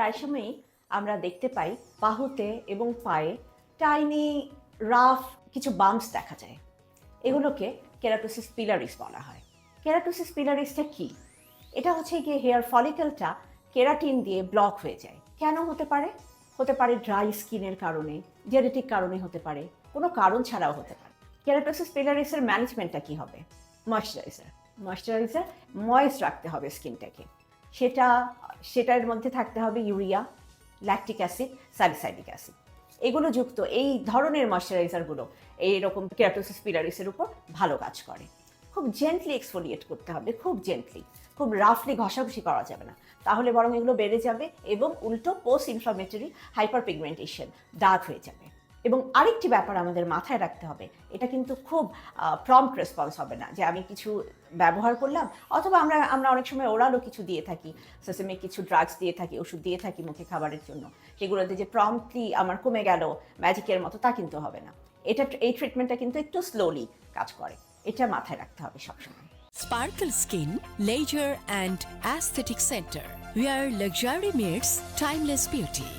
প্রায় সময়ই আমরা দেখতে পাই বাহুতে এবং পায়ে টাইনি রাফ কিছু বাম্পস দেখা যায়। এগুলোকে কেরাটোসিস পিলারিস বলা হয়। কেরাটোসিস পিলারিসটা কি? এটা হচ্ছে গিয়ে হেয়ার ফলিকলটা কেরাটিন দিয়ে ব্লক হয়ে যায়। কেন হতে পারে? হতে পারে ড্রাই স্কিনের কারণে জেনেটিক কারণে হতে পারে, কোনো কারণ ছাড়াও হতে পারে। কেরাটোসিস পিলারিসের ম্যানেজমেন্টটা কি হবে? ময়শ্চারাইজার ময়শ্চারাইজার ময়েস্ট রাখতে হবে স্কিনটাকে সেটা সেটার মধ্যে থাকতে হবে urea lactic acid salicylic acid এগুলো যুক্ত, এই ধরনের ময়শ্চারাইজারগুলো এইরকম কেরাটোসিস পিলারিসের উপর ভালো কাজ করে। খুব জেন্টলি এক্সফোলিয়েট করতে হবে, খুব জেন্টলি খুব রাফলি ঘষাঘষি করা যাবে না। তাহলে বরং এগুলো বেড়ে যাবে এবং উল্টো পোস্ট ইনফ্লামেটরি হাইপার পিগমেন্টেশন দাগ হয়ে যাবে। এবং আরেকটি ব্যাপার আমাদের মাথায় রাখতে হবে এটা কিন্তু খুব প্রম্পট রেসপন্স হবে না যে আমি কিছু ব্যবহার করলাম অথবা আমরা আমরা অনেক সময় ওরালও কিছু দিয়ে থাকি সেসেমে কিছু ড্রাগস দিয়ে থাকি ওষুধ দিয়ে থাকি মুখে খাবারের জন্য সেগুলোতে যে প্রম্পটলি আমার কমে গেল ম্যাজিকের মতো তা কিন্তু হবে না এটা এই ট্রিটমেন্টটা কিন্তু একটু স্লোলি কাজ করে এটা মাথায় রাখতে হবে সবসময় Sparkle Skin, Leisure and Aesthetic Center, where luxury meets timeless beauty.